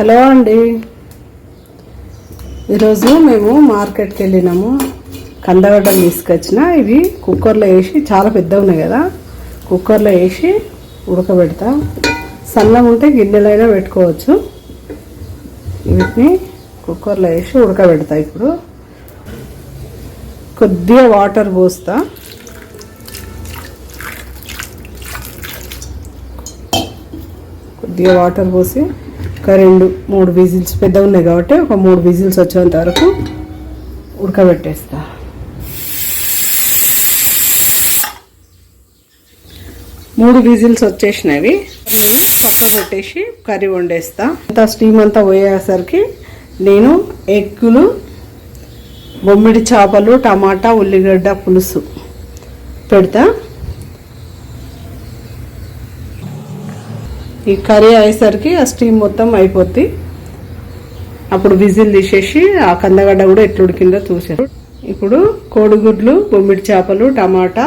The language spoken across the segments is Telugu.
హలో అండి. ఈరోజు మేము మార్కెట్కి వెళ్ళినాము. కందగడ్డలు తీసుకొచ్చిన. ఇవి కుక్కర్లో వేసి చాలా పెద్దగా ఉన్నాయి కదా. కుక్కర్లో వేసి ఉడకబెడతా. సన్నం ఉంటే గిన్నెలైనా పెట్టుకోవచ్చు. వీటిని కుక్కర్లో వేసి ఉడకబెడతా ఇప్పుడు. కొద్దిగా వాటర్ పోస్తా. కొద్దిగా వాటర్ పోసి ఒక రెండు మూడు విజిల్స్ పెద్ద ఉన్నాయి కాబట్టి ఒక మూడు విజిల్స్ వచ్చేంత వరకు ఉడకబెట్టేస్తా. మూడు విజిల్స్ వచ్చేసినవి. పక్క పెట్టేసి కర్రీ వండేస్తా. అంతా స్టీమ్ అంతా పోయేసరికి నేను ఎగ్గులు బొమ్మిడి చేపలు టమాటా ఉల్లిగడ్డ పులుసు పెడతా. ఈ కర్రీ అయ్యేసరికి ఆ స్టీమ్ మొత్తం అయిపోద్ది. అప్పుడు విజిల్ తీసేసి ఆ కందగడ్డ కూడా ఎట్లు ఉడికిందో చూసారు ఇప్పుడు కోడిగుడ్లు బొమ్మిడి చేపలు టమాటా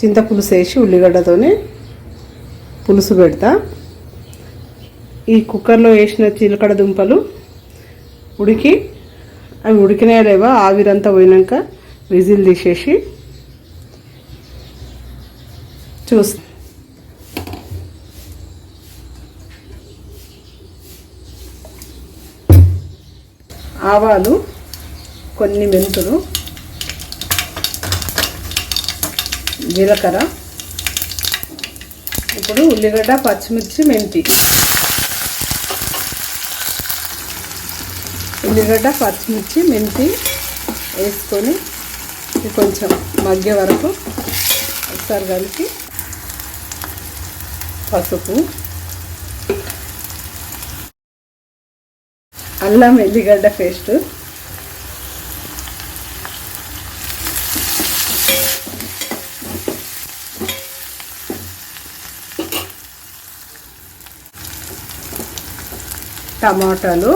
చింతపులుసు వేసి ఉల్లిగడ్డతోనే పులుసు పెడతా. ఈ కుక్కర్లో వేసిన చిలకడ దుంపలు ఉడికి అవి ఉడికినాయా లేవా ఆవిరంతా పోయినాక విజిల్ తీసేసి చూస్తాను ఆవాలు కొన్ని మెంతులు జీలకర్ర ఇప్పుడు ఉల్లిగడ్డ పచ్చిమిర్చి మెంతి. ఉల్లిగడ్డ పచ్చిమిర్చి మెంతి వేసుకొని కొంచెం మగ్గే వరకు ఒకసారి కలిపి పసుపు అల్లం ఎల్లిగడ్డ పేస్ట్. టమాటాలు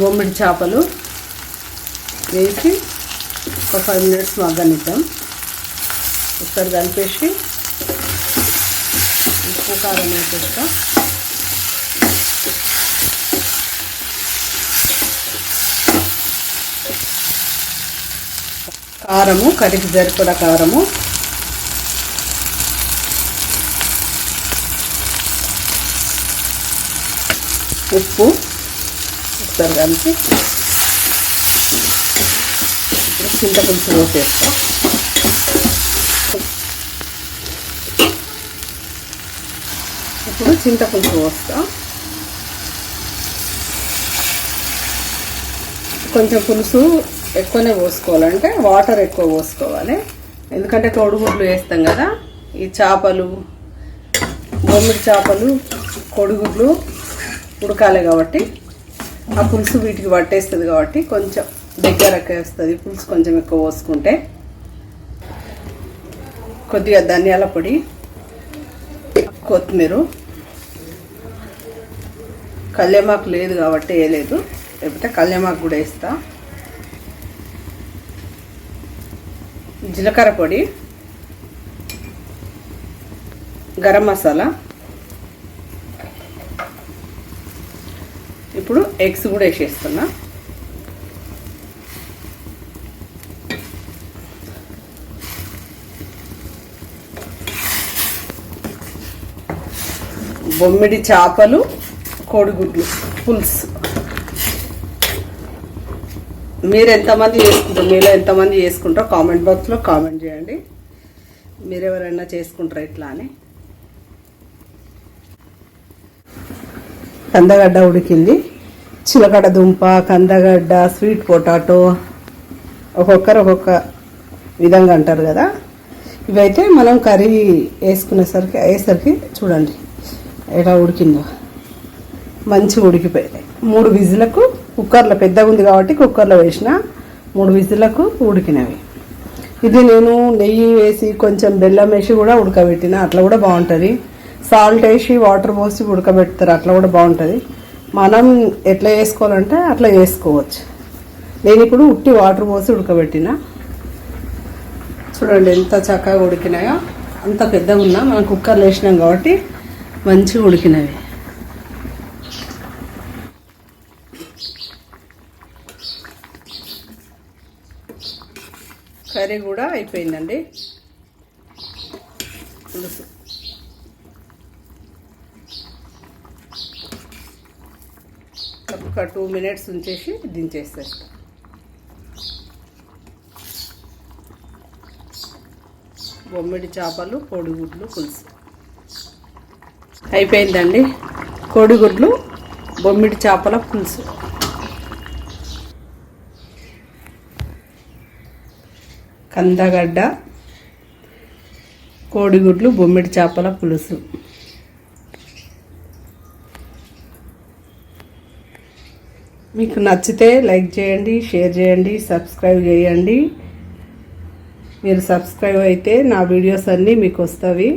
బొమ్మిడి చేపలు వేసి ఒక ఫైవ్ మినిట్స్ మగ్గనిద్దాం. ఒకసారి కలిపేసి ఉప్పు కారం వేసేస్తాం. కారము కరికి సరిపడ కారము. ఉప్పు ఒకసారి కలిపి. ఇప్పుడు చింతపులుసు పోసేస్తా. ఇప్పుడు చింతపులుసు పోస్తా. కొంచెం పులుసు ఎక్కువనే పోసుకోవాలంటే వాటర్ ఎక్కువ పోసుకోవాలి. ఎందుకంటే కోడిగుడ్లు వేస్తాం కదా ఈ చేపలు బొమ్మిడి చేపలు కొడుగుడ్లు ఉడకాలి కాబట్టి ఆ పులుసు వీటికి పట్టేస్తుంది కాబట్టి కొంచెం దగ్గరకు వస్తుంది. పులుసు కొంచెం ఎక్కువ పోసుకుంటే కొద్దిగా ధనియాల పొడి కొత్తిమీర కళ్యామాకు లేదు కాబట్టి వేయలేదు. లేకపోతే కళ్యామాకు కూడా వేస్తా. జీలకర్ర పొడి గరం మసాలా. ఇప్పుడు ఎగ్స్ కూడా వేసేస్తున్నా. బొమ్మిడి చేపలు కోడిగుడ్లు పులుసు. మీరు ఎంతమంది చేసుకుంటారు మీలో ఎంతమంది చేసుకుంటారో కామెంట్ బాక్స్లో కామెంట్ చేయండి. మీరు ఎవరైనా చేసుకుంటారా ఇట్లా అని? కందగడ్డ ఉడికింది. చిలకడ దుంప కందగడ్డ స్వీట్ పొటాటో ఒక్కొక్కరు ఒక్కొక్క విధంగా అంటారు కదా. ఇవైతే మనం కర్రీ వేసుకునేసరికి అయ్యేసరికి చూడండి ఎలా ఉడికిందో. మంచిగా ఉడికిపోయాయి మూడు విజులకు కుక్కర్లో పెద్దగా ఉంది కాబట్టి కుక్కర్లో వేసిన మూడు విజులకు ఉడికినవి. ఇది నేను నెయ్యి వేసి కొంచెం బెల్లం వేసి కూడా ఉడకబెట్టిన అట్లా కూడా బాగుంటుంది. సాల్ట్ వేసి వాటర్ పోసి ఉడకబెడతారు అట్లా కూడా బాగుంటుంది. మనం ఎట్లా చేసుకోవాలంటే అట్లా చేసుకోవచ్చు నేను ఇప్పుడు ఉట్టి వాటర్ పోసి ఉడకబెట్టిన. చూడండి ఎంత చక్కగా ఉడికినాయో అంత పెద్దగా ఉన్నా మనం కుక్కర్లో వేసినాం కాబట్టి మంచిగా ఉడికినవి. కర్రీ కూడా అయిపోయిందండి. పులుసు ఒక టూ మినిట్స్ ఉంచేసి దించేసేస్తా. బొమ్మిడి చేపలు కోడిగుడ్లు పులుసు. అయిపోయిందండి. కోడిగుడ్లు బొమ్మిడి చేపల పులుసు. కందగడ్డ కోడిగుడ్లు బొమ్మిడి చేపల పులుసు. మీకు నచ్చితే లైక్ చేయండి షేర్ చేయండి సబ్స్క్రైబ్ చేయండి. మీరు సబ్స్క్రైబ్ అయితే నా వీడియోస్ అన్నీ మీకు వస్తాయి.